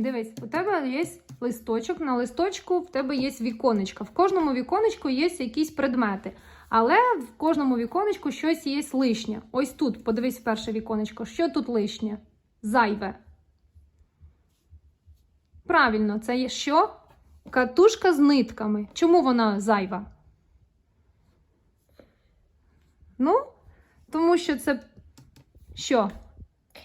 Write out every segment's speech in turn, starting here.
Дивись, у тебе є листочок, на листочку в тебе є віконечко. В кожному віконечку є якісь предмети. Але в кожному віконечку щось є лишнє. Ось тут, подивись перше віконечко. Що тут лишнє? Зайве. Правильно, це є що? Катушка з нитками. Чому вона зайва? Ну, тому що це що?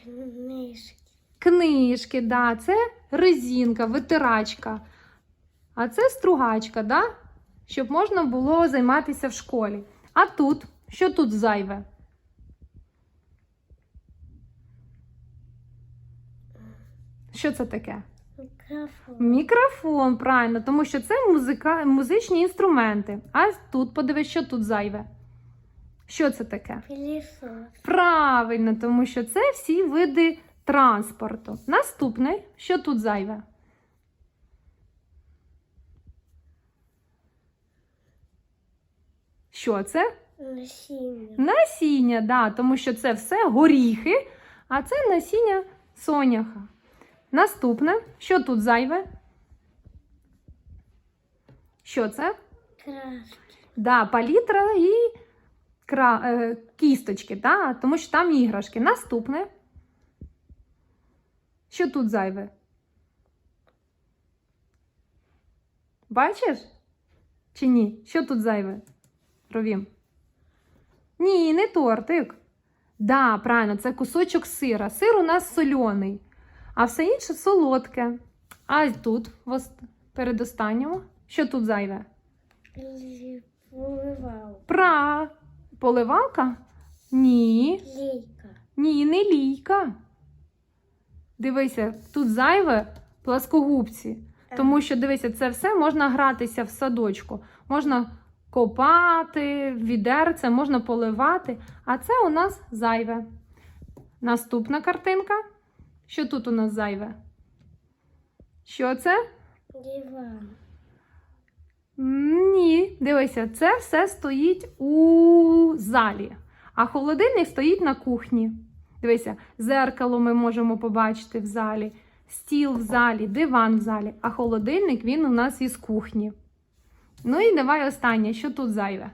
Книжки. Книжки, да, це резинка, витирачка. А це стругачка, да? щоб можна було займатися в школі. А тут, що тут зайве? Що це таке? Мікрофон. Мікрофон, правильно, тому що це музика, музичні інструменти. А тут подивись, що тут зайве. Що це таке? Пилісос. Правильно, тому що це всі види транспорту. Наступне, що тут зайве? Що це? Насіння. Насіння, да, тому що це все горіхи, а це насіння соняха. Наступне, що тут зайве? Що це? Краски. Да, палітра і кра... е, кісточки, да? тому що там іграшки. Наступне. Що тут зайве? Бачиш? Чи ні? Що тут зайве? Ровім. Ні, не тортик. Да, правильно, це кусочок сира. Сир у нас соляний, а все інше солодке. А тут, передостанньому, що тут зайве? Поливав. Пра. Поливалка? Ні. Лейка. Ні, не лійка. Дивися, тут зайве пласкогубці. Тому що, дивися, це все можна гратися в садочку. Можна копати, відерце, можна поливати. А це у нас зайве. Наступна картинка. Що тут у нас зайве? Що це? Диван. Ні, дивися, це все стоїть у залі, а холодильник стоїть на кухні. Дивися, зеркало ми можемо побачити в залі, стіл в залі, диван в залі, а холодильник він у нас із кухні. Ну і давай останнє, що тут зайве?